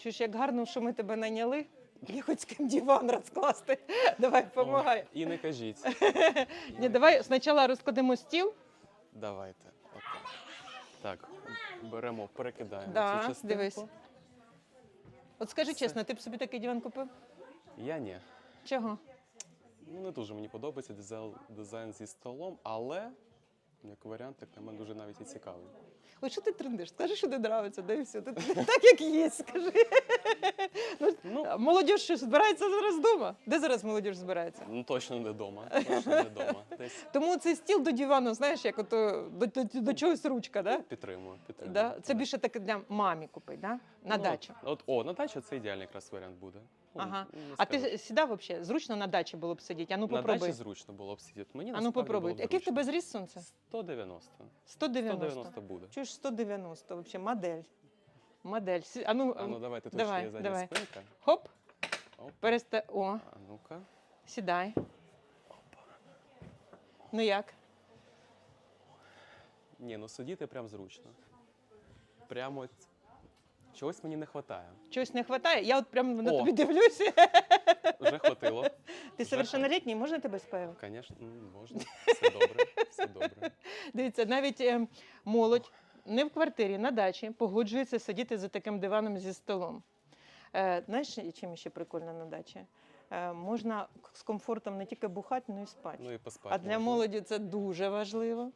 Чуєш, як гарно, що ми тебе найняли. Я хоч з ким диван розкласти. Давай, допомагай. І не кажіть. Ні, давай спочатку розкладемо стіл. Давайте. Отак. Так, беремо, перекидаємо Да, цю частинку. дивись. От скажи чесно, ти б собі такий диван купив? Я ні. Чого? Ну, не дуже мені подобається дизайн, дизайн зі столом, але як варіант, так на мене дуже навіть і цікавий. Ой, що ти трендиш? Скажи, що не нравиться, да і все. Ти- ти Так, як є, скажи. Молодіж що збирається зараз вдома? Де зараз молодіж збирається? ну точно не вдома. Точно не вдома. Десь Тому цей стіл до дивану, знаєш, як ото до, до, до чогось ручка, да? підтримую. підтримую. Да? Це більше таке для мамі купить, да? на Ну, дачу. От, о, на дачу це ідеальний якраз варіант буде. Ну, Ага. не А скажу. ти сідав взагалі? Зручно на дачі було б сидіти? А ну на попробуй. дачі зручно було б сидіти. Мені А ну насправді попробуй. було б Який в зручно. тебе зріст сонце? 190. 190. 190 буде. Чуєш 190, взагалі, модель. Модель. Сі- А ну, А ну давайте тут давай, ще є задня давай. спинка. хоп, Оп. переста... О, А ну-ка. сідай. Ну як? Ні, ну сидіти прям зручно. Прямо чогось мені не вистачає. Чогось не вистачає? Я от прямо на О. тобі дивлюся. Вже хватило. Ти совершеннолетній, можна тебе спаю? Звісно, можна. Все добре. Все добре. Дивіться, навіть е, молодь не в квартирі, на дачі погоджується сидіти за таким диваном зі столом. Е, знаєш, чим ще прикольно на дачі? Е, можна з комфортом не тільки бухати, але й спати. Ну і поспати. а для можна. молоді це дуже важливо.